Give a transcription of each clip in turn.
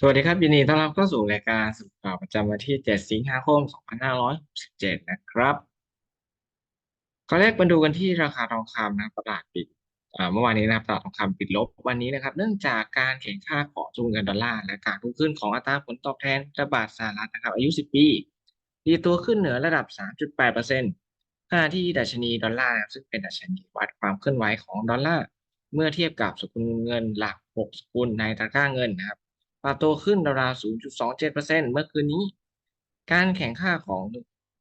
สวัสดีครับ ยินดีต้อนรับเข้าสู่รายการสรุปข่าวประจำวันที่ 7 สิงหาคม 2567 นะครับข้อแรกมาดูกันที่ราคาทองคำนะตลาดปิดเมื่อวานนี้นะครับตลาดทองคำปิดลบวันนี้นะครับ เนื่องจากการแข่งค่าของสกุลเงินดอลลาร์และการพุ่ขึ้นของอัตราผลตอบแทนพันธบัตรสหรัฐนะครับ อายุ 10 ปีดีตัวขึ้นเหนือระดับ 3.8%ขณะที่ดัชนีดอลลาร์ซึ่งเป็นดัชนีวัดความเคลื่อนไหวของดอลลาร์เมื่อเทียบกับสกุลเงินหลัก 6 สกุลในตะกร้าเงินนะครับ ปรับตัวขึ้นราวๆ0.27%เมื่อคืนนี้ การแข่งค่าของ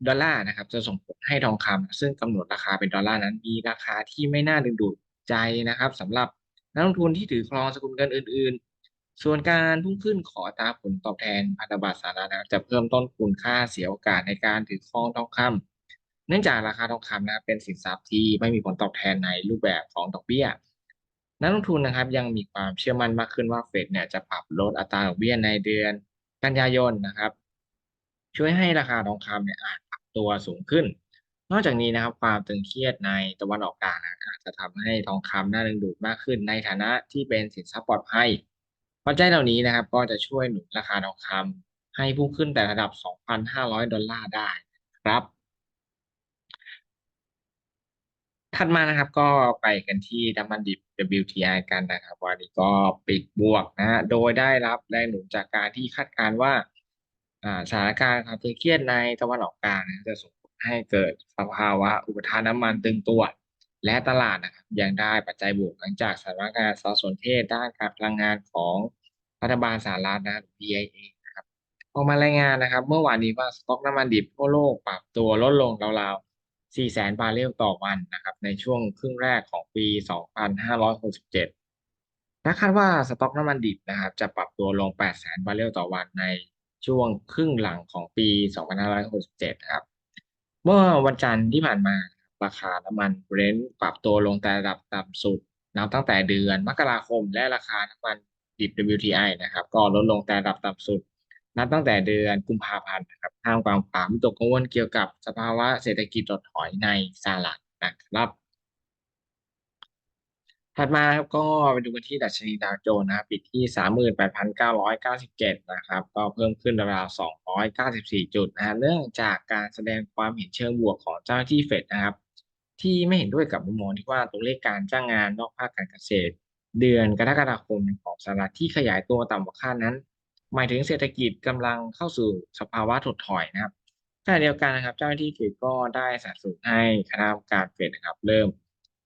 ดอลลาร์นะครับ จะส่งผลให้ทองคำซึ่งกำหนดราคาเป็นดอลลาร์นั้น มีราคาที่ไม่น่าดึงดูดใจนะครับสำหรับนักลงทุนที่ถือครองสกุลเงินอื่น ๆ ส่วนการพุ่งขึ้นขอตาผลตอบแทนพันธบัตรสหรัฐนะครับจะเพิ่มต้นทุนค่าเสียโอกาสในการถือครองทองคำเนื่องจากราคาทองคำนะครับเป็นสินทรัพย์ที่ไม่มีผลตอบแทนในรูปแบบของดอกเบี้ย นักลงทุนนะครับยังมีความเชื่อมั่นมากขึ้นว่าเฟดเนี่ยจะปรับลดอัตราดอกเบี้ยในเดือนกันยายนนะครับ ช่วยให้ราคาทองคำเนี่ยอาจปรับตัวสูงขึ้น นอกจากนี้นะครับความตึงเครียดในตะวันออกกลางนะอาจจะทำให้ทองคำน่าดึงดูดมากขึ้นในฐานะที่เป็นสินทรัพย์ปลอดภัยปัจจัยเหล่านี้นะครับ ก็จะช่วยหนุนราคาทองคำให้พุ่งขึ้นแต่ระดับ 2,500 ดอลลาร์ได้ครับ ถัดมานะครับก็ไปกันที่น้ำมันดิบ WTI กันนะครับ วันนี้ก็ปิดบวกนะฮะโดยได้รับแรงหนุนจากการที่คาดการว่าอ่าสถานการณ์ความตึงเครียดในตะวันออกกลางนะจะส่งผลให้เกิดสภาวะอุปทานน้ำมันตึงตัว และตลาดนะครับยังได้ปัจจัยบวกหลังจากสถานการณ์สารสนเทศด้านการพลังงานของรัฐบาลสหรัฐนะ BIA นะครับออกมารายงานนะครับ เมื่อวานนี้ว่าสต็อกน้ำมันดิบทั่วโลกปรับตัวลดลงราวๆ 4แสนบาร์เรลต่อวันนะครับในช่วงครึ่งแรกของปี 2567 และคาดว่าสต็อกน้ำมันดิบนะครับจะปรับตัวลง8แสนบาร์เรลต่อวันในช่วงครึ่งหลังของปี 2567 ครับ เมื่อวันจันทร์ที่ผ่านมาราคาน้ำมันเบรนท์ปรับตัวลงแต่ระดับต่ำสุดนับตั้งแต่เดือนมกราคมและราคาน้ำมันดิบ WTI นะครับ ก็ลดลงแต่ระดับต่ำสุด นับตั้งแต่เดือนกุมภาพันธ์นะครับท่ามกลางความวิตกกังวลเกี่ยวกับสภาวะเศรษฐกิจถดถอยในสหรัฐนะครับ ถัดมาครับก็ไปดูกันที่ดัชนีดาวโจนส์นะครับปิดที่สามหมื่นแปดพันเก้าร้อยเก้าสิบเจ็ดนะครับ ก็เพิ่มขึ้นราวสองร้อยเก้าสิบสี่จุดนะฮะเนื่องจากการแสดงความเห็นเชิงบวกของเจ้าหน้าที่เฟดนะครับ ที่ไม่เห็นด้วยกับมุมมองที่ว่าตัวเลขการจ้างงานนอกภาคการเกษตร เดือนกรกฎาคมของสหรัฐที่ขยายตัวต่ำกว่าคาดนั้น หมายถึงเศรษฐกิจกำลังเข้าสู่สภาวะถดถอยนะครับขณะเดียวกันนะครับ เจ้าหน้าที่เฟดก็ได้สนับสนุนให้คณะกรรมการเฟดนะครับ เริ่ม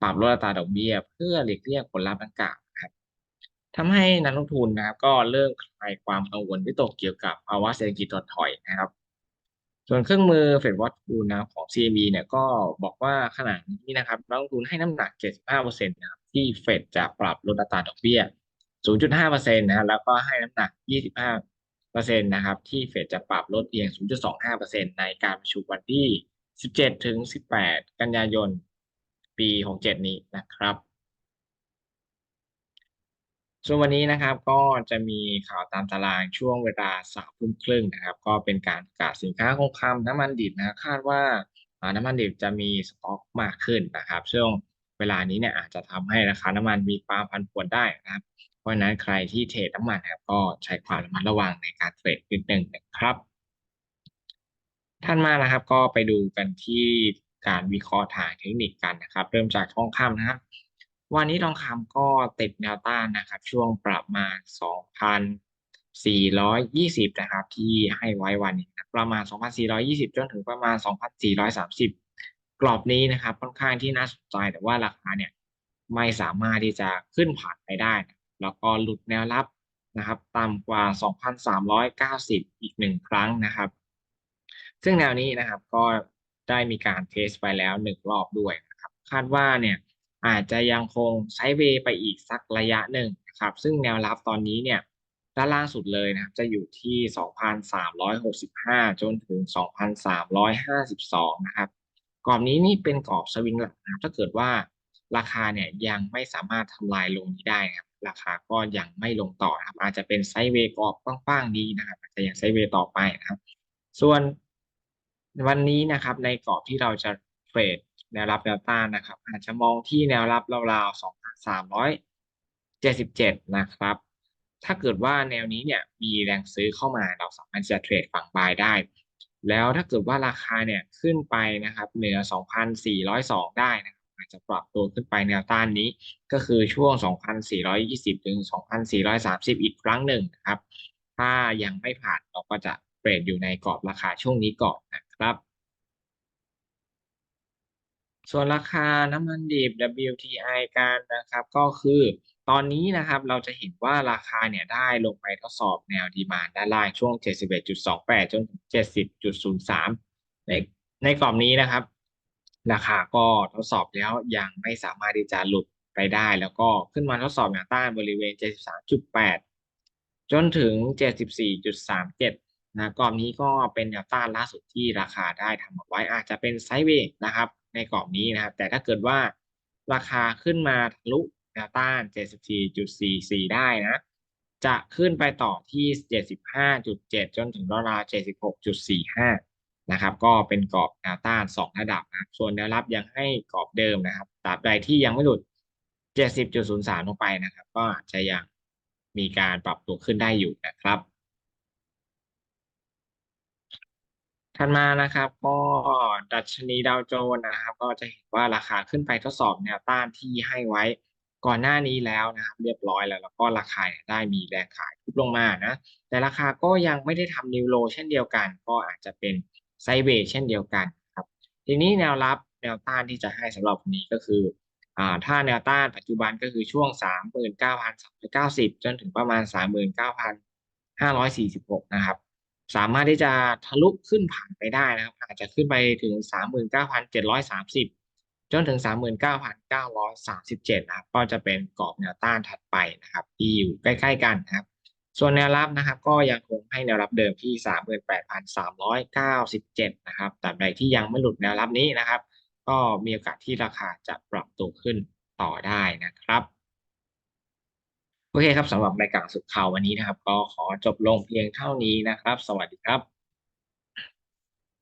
ปรับลดอัตราดอกเบี้ย เพื่อหลีกเลี่ยงผลลัพธ์ดังกล่าวนะครับทำให้นักลงทุนนะครับ ก็เริ่มคลายความกังวลวิตกเกี่ยวกับภาวะเศรษฐกิจถดถอยนะครับ ส่วนเครื่องมือเฟดวอตคูนะของ CME เนี่ยก็บอกว่าขณะนี้นะครับนักลงทุนให้น้ำหนัก 75%นะครับที่เฟดจะปรับลดอัตราดอกเบี้ย 0.5%นะแล้วก็ให้น้ำหนัก 25%นะครับที่เฟดจะปรับลดเพียง 0.25%ในการประชุมวันที่ 17 ถึง 18 กันยายน ปี 67 นี้นะครับ ส่วนวันนี้นะครับก็จะมีข่าวตามตารางช่วงเวลาสามทุ่มครึ่งนะครับ ก็เป็นการประกาศสินค้าคงคำน้ำมันดิบนะคาดว่าน้ำมันดิบจะมีสต็อกมากขึ้นนะครับช่วงเวลานี้เนี่ยอาจจะทำให้ราคาน้ำมันมีความผันผวนได้นะครับ ราะฉะนั้นใครที่เทรดน้ำมันนะครับก็ใช้ความระมัดระวังในการเทรดนิดนึงนะครับท่านมานะครับก็ไปดูกันที่การวิเคราะห์ทางเทคนิคกันนะครับ เริ่มจากทองคำนะครับ วันนี้ทองคำก็ติดแนวต้านนะครับ ช่วงประมาณ 2,420 นะครับ ที่ให้ไว้วันนี้นะประมาณ 2,420 จนถึงประมาณ 2,430 กรอบนี้นะครับ ค่อนข้างที่น่าสนใจแต่ว่าราคาเนี่ยไม่สามารถที่จะขึ้นผ่านไปได้นะ แล้วก็หลุดแนวรับนะครับต่ำกว่า 2,390 อีกหนึ่งครั้งนะครับ ซึ่งแนวนี้นะครับก็ได้มีการเทสไปแล้วหนึ่งรอบด้วยนะครับ คาดว่าเนี่ยอาจจะยังคงไซด์เวย์ไปอีกสักระยะหนึ่งนะครับ ซึ่งแนวรับตอนนี้เนี่ยด้านล่างสุดเลยนะครับ จะอยู่ที่ 2,365 จนถึง 2,352 นะครับกรอบนี้นี่เป็นกรอบสวิงหลักนะครับ ถ้าเกิดว่าราคาเนี่ยยังไม่สามารถทำลายลงนี้ได้นะครับ ราคาก็ยังไม่ลงต่อครับ อาจจะเป็นไซด์เวย์กรอบกว้างๆนี้นะครับอาจจะยังไซด์เวย์ต่อไปนะครับ ส่วนวันนี้นะครับในกรอบที่เราจะเทรดแนวรับแนวต้านนะครับ อาจจะมองที่แนวรับราวๆ2,377 นะครับ ถ้าเกิดว่าแนวนี้เนี่ยมีแรงซื้อเข้ามาเราสามารถจะเทรดฝั่งบายได้ แล้วถ้าเกิดว่าราคาเนี่ยขึ้นไปนะครับเหนือ 2,402 ได้นะครับ อาจจะปรับตัวขึ้นไปแนวต้านนี้ ก็คือช่วง 2,420 ถึง 2,430 อีกครั้งหนึ่งนะครับ ถ้ายังไม่ผ่านเราก็จะเทรดอยู่ในกรอบราคาช่วงนี้ก่อนนะครับ ส่วนราคาน้ำมันดิบ WTI กันนะครับ ก็คือตอนนี้นะครับเราจะเห็นว่าราคาเนี่ยได้ลงไปทดสอบแนวดีมานด้านล่างช่วง 71.28 จน 70.03 ในในกรอบนี้นะครับ ราคาก็ทดสอบแล้วยังไม่สามารถที่จะหลุดไปได้ แล้วก็ขึ้นมาทดสอบแนวต้านบริเวณ 73.8 จนถึง 74.37 นะกรอบนี้ก็เป็นแนวต้านล่าสุดที่ราคาได้ทำเอาไว้อาจจะเป็นไซด์เวย์นะครับ ในกรอบนี้นะครับ แต่ถ้าเกิดว่าราคาขึ้นมาทะลุแนวต้าน 74.44 ได้นะ จะขึ้นไปต่อที่ 75.7 จนถึงราวๆ76.45 นะครับ ก็เป็นกรอบแนวต้าน 2 ระดับนะส่วนแนวรับยังให้กรอบเดิมนะครับตราบใดที่ยังไม่หลุด 70.03 ลงไปนะครับ ก็อาจจะยังมีการปรับตัวขึ้นได้อยู่นะครับถัดมานะครับก็ดัชนีดาวโจนส์นะครับ ก็จะเห็นว่าราคาขึ้นไปทดสอบแนวต้านที่ให้ไว้ก่อนหน้านี้แล้วนะครับ เรียบร้อยแล้วแล้วก็ราคาได้มีแรงขายทุบลงมานะ แต่ราคาก็ยังไม่ได้ทำนิวโลเช่นเดียวกัน ก็อาจจะเป็น ไซเวย์เช่นเดียวกันครับ ทีนี้แนวรับแนวต้านที่จะให้สำหรับวันนี้ก็คืออ่าถ้าแนวต้านปัจจุบันก็คือช่วง 39,390 จนถึงประมาณ 39,546 นะครับ สามารถที่จะทะลุขึ้นผ่านไปได้นะครับ อาจจะขึ้นไปถึง 39,730 จนถึง 39,937 นะครับ ก็จะเป็นกรอบแนวต้านถัดไปนะครับ ที่อยู่ใกล้ ๆ กันนะครับ ส่วนแนวรับนะครับก็ยังคงให้แนวรับเดิมที่ 38,397 นะครับแต่ใดที่ยังไม่หลุดแนวรับนี้นะครับ ก็มีโอกาสที่ราคาจะปรับตัวขึ้นต่อได้นะครับ โอเคครับสำหรับรายการสุดข่าววันนี้นะครับ ก็ขอจบลงเพียงเท่านี้นะครับ สวัสดีครับ